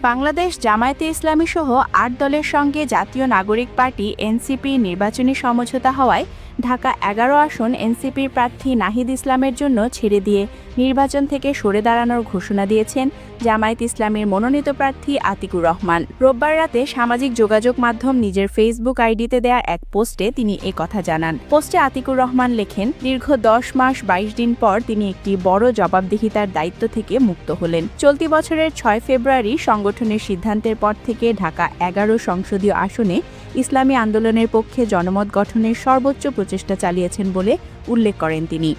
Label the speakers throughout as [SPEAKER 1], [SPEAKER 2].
[SPEAKER 1] বাংলাদেশ জামায়াতে ইসলামী সহ আট দলের সঙ্গে জাতীয় নাগরিক পার্টি এনসিপি নির্বাচনী সমঝোতা হওয়ায় ঢাকা এগারো আসন এনসিপির প্রার্থী নাহিদ ইসলামের জন্য ছেড়ে দিয়ে নির্বাচন থেকে সরে দাঁড়ানোর ঘোষণা দিয়েছেন জামায়াত ইসলামের মনোনীত প্রার্থী আতিকুর রহমান। রোববার রাতে সামাজিক যোগাযোগ মাধ্যম নিজের ফেসবুক আইডিতে দেয়া এক পোস্টে তিনি এ কথা জানান। পোস্টে আতিকুর রহমান লেখেন, দীর্ঘ দশ মাস বাইশ দিন পর তিনি একটি বড় জবাবদিহিতার দায়িত্ব থেকে মুক্ত হলেন। চলতি বছরের ছয় ফেব্রুয়ারি সংগঠনের সিদ্ধান্তের পর থেকে ঢাকা এগারো সংসদীয় আসনে ইসলামী আন্দোলনের পক্ষে জনমত গঠনের সর্বোচ্চ প্রচেষ্টা চালিয়েছেন বলে উল্লেখ করেন তিনি।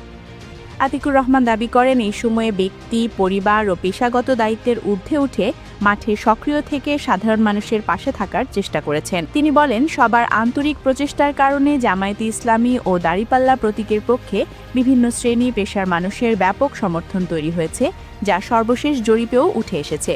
[SPEAKER 1] আতিকুর রহমান দাবি করেন, এই সময়ে ব্যক্তি, পরিবার ও পেশাগত দায়িত্বের ঊর্ধ্বে উঠে মাঠে সক্রিয় থেকে সাধারণ মানুষের পাশে থাকার চেষ্টা করেছেন। তিনি বলেন, সবার আন্তরিক প্রচেষ্টার কারণে জামায়াতে ইসলামী ও দাড়িপাল্লা প্রতীকের পক্ষে বিভিন্ন শ্রেণি পেশার মানুষের ব্যাপক সমর্থন তৈরি হয়েছে, যা সর্বশেষ জরিপেও উঠে এসেছে।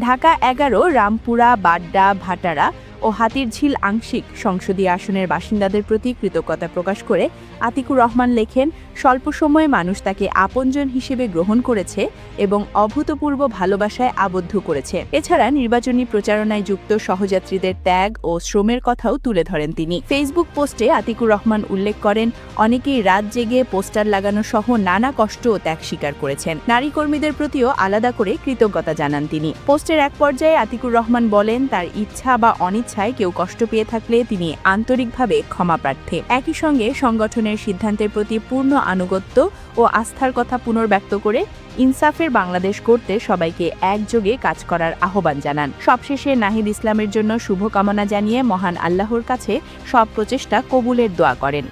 [SPEAKER 1] ঢাকা এগারো, রামপুরা, বাড্ডা, ভাটারা ও হাতিরঝিল আংশিক সংসদীয় আসনের বাসিন্দাদের প্রতি কৃতজ্ঞতা প্রকাশ করে আতিকুর রহমান লেখেন, স্বল্প সময়ে মানুষ তাকে আপনজন হিসেবে গ্রহণ করেছে এবং অভূতপূর্ব ভালোবাসায় আবদ্ধ করেছে। এছাড়া নির্বাচনী প্রচারণায় যুক্ত সহযাত্রীদের ত্যাগ ও শ্রমের কথাও তুলে ধরেন তিনি। ফেসবুক পোস্টে আতিকুর রহমান উল্লেখ করেন, অনেকেই রাত জেগে পোস্টার লাগানো সহ নানা কষ্ট ও ত্যাগ স্বীকার করেছেন। নারী কর্মীদের প্রতিও আলাদা করে কৃতজ্ঞতা জানান তিনি। পোস্টের এক পর্যায়ে আতিকুর রহমান বলেন, তার ইচ্ছা বা অনিচ্ছায় কেউ কষ্ট পেয়ে থাকলে তিনি আন্তরিকভাবে ক্ষমা প্রার্থী। একই সঙ্গে সংগঠনের সিদ্ধান্তের প্রতি পূর্ণ আনুগত্য ও আস্থার কথা পুনর্ব্যক্ত করে ইনসাফের বাংলাদেশ করতে সবাইকে একযোগে কাজ করার আহ্বান জানান। সবশেষে নাহিদ ইসলামের জন্য শুভকামনা জানিয়ে মহান আল্লাহর কাছে সব প্রচেষ্টা কবুলের দোয়া করেন।